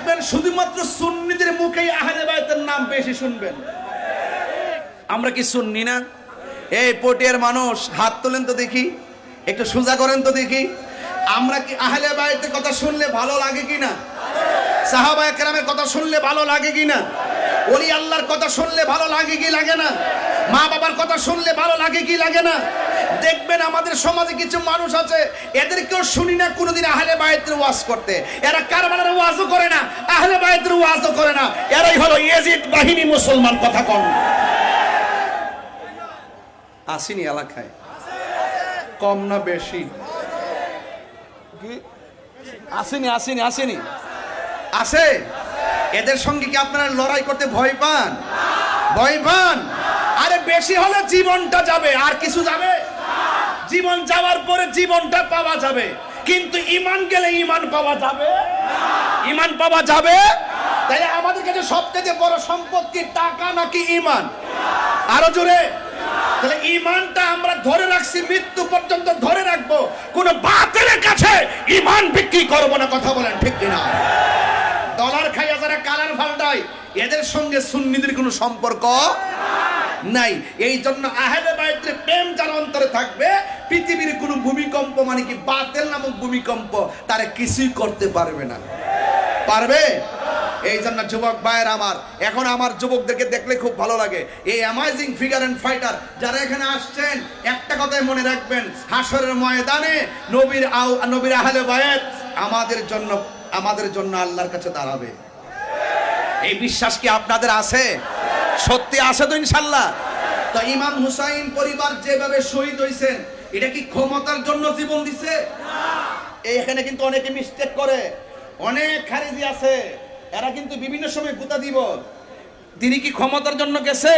দেখবেন শুধুমাত্র সুন্নিদের মুখেই আহলে বায়তের নাম বেশি শুনবেন। আমরা কি শুননি না? এই পটিয়ার মানুষ, হাত তোলেন তো দেখি। একটু সোজা করেন তো দেখি। আমরা কি আহলে বায়তের কথা শুনলে ভালো লাগে কি না? সাহাবা একরামের কথা শুনলে ভালো লাগে কি না? ওলি আল্লাহর কথা শুনলে ভালো লাগে কি লাগে না? মা বাবার কথা শুনলে ভালো লাগে কি লাগে না? দেখবেন আমাদের সমাজে কিছু মানুষ আছে, এদেরকেও শুনি না কোনোদিন আহলে বায়তের ওয়াজ করতে। এরা কারবালার ওয়াজও করে না। ওয়াজও করে না। এরাই হলো ইয়েজিদ বাহিনী মুসলমান কথা কন। আসিনি এলাকায়? কম না বেশি। আসেনি আসেনি আসেনি। আছে এদের সঙ্গে কি আপনারা লড়াই করতে ভয় পান? ভয় পান? আরে বেশি হলে জীবনটা যাবে আর কিছু যাবে? জীবন যাওয়ার পরে জীবনটা পাওয়া যাবে। কিন্তু ইমান গেলে ইমান পাওয়া যাবে। ইমান পাওয়া যাবে? তাই আমাদের কাছে সবচেয়ে বড় সম্পদ কি, টাকা নাকি ইমান? আরও জোরে। তাহলে ইমানটা আমরা ধরে রাখছি, মৃত্যু পর্যন্ত ধরে রাখব। কোন বাতিলের কাছে ইমান বিক্রি করব না, কথা বলেন ঠিক কিনা? ডলার খাইয়া যারা কালার ফাল্টায়, এদের সঙ্গে সুন্নিদের কোনো সম্পর্ক? নাই। এই জন্য আহেলে বাইতের প্রেম যার অন্তরে থাকবে, পৃথিবীর কোনো ভূমিকম্প মানে কি বাতেল নামক ভূমিকম্প তারা কিছুই করতে পারবে না। পারবে? এই জন্য যুবক ভাইয়ের আমার, এখন আমার যুবকদেরকে দেখলে খুব ভালো লাগে। এই অ্যামাইজিং ফিগার অ্যান্ড ফাইটার যারা এখানে আসছেন, একটা কথাই মনে রাখবেন, হাসরের ময়দানে নবীর আউ, নবীর আহলে বায়াত আমাদের জন্য আমাদের জন্য আল্লাহর কাছে দাঁড়াবে। এই বিশ্বাস কি আপনাদের আছে? সত্যি আছে তো ইনশাল্লাহ তো ইমাম হুসাইন পরিবার যেভাবে শহীদ হয়েছেন এটা কি ক্ষমতার জন্য জীবন দিছে? এখানে কিন্তু অনেকে মিস্টেক করে। অনেক খারিজি আছে। এরা কিন্তু বিভিন্ন সময় গুতা দিব। তিনি কি ক্ষমতার জন্য গেছে?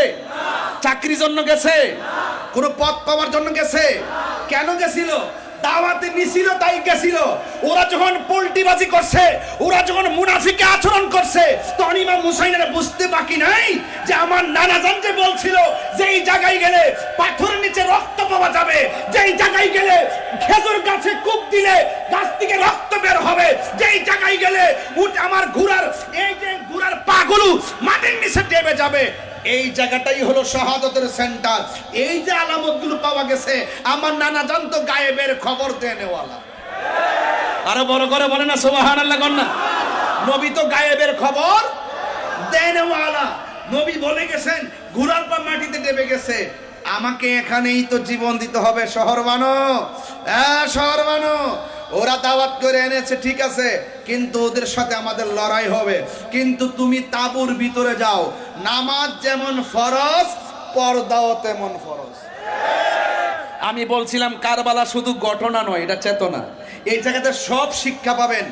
চাকরির জন্য গেছে? কোন পদ পাওয়ার জন্য গেছে? কেন গেছিল? দাওয়াতে নিছিল, তাই গেছিল। ওরা যখন পোল্টিবাজি করছে, ওরা যখন মুনাফিকে আচরণ করছে, তখন ইমাম হুসাইনের বুঝতে বাকি নাই যে আমার নানা জান যে বলছিল যে এই জায়গায় গেলে পাথরের নিচে রক্ত পাওয়া যাবে, যেই জায়গায় গেলে খেজুর গাছে কূপ দিলে গাছ থেকে রক্ত বের হবে, যেই জায়গায় গেলে আমার ঘোড়ার, এই যে ঘোড়ার পাগুলো মাটির নিচে দেবে যাবে এই জায়গাটাই হলো শাহাদতের সেন্টার। এই যে আলামতগুলো পাওয়া গেছে, আমার নানা জানতো গায়েবের খবর দেনেওয়ালা। আরও বড় করে বলে না সোবাহান আল্লাহ না। নবী তো গায়েবের খবর দেনেওয়ালা। নবী বলে গেছেন, ঘোড়ার পা মাটিতে দেবে গেছে। আমাকে এখানেই তো জীবন দিতে হবে, শহর বানো। হ্যাঁ শহর বানো। ওরা দাওয়াত করে এনেছে, ঠিক আছে। কিন্তু ওদের সাথে আমাদের লড়াই হবে। কিন্তু তুমি তাবুর ভিতরে যাও। নামাজ যেমন ফরজ, পর্দাও তেমন ফরজ। আমি বলছিলাম কারবালা শুধু ঘটনা নয়, এটা চেতনা। এই জায়গাতে সব শিক্ষা পাবেন।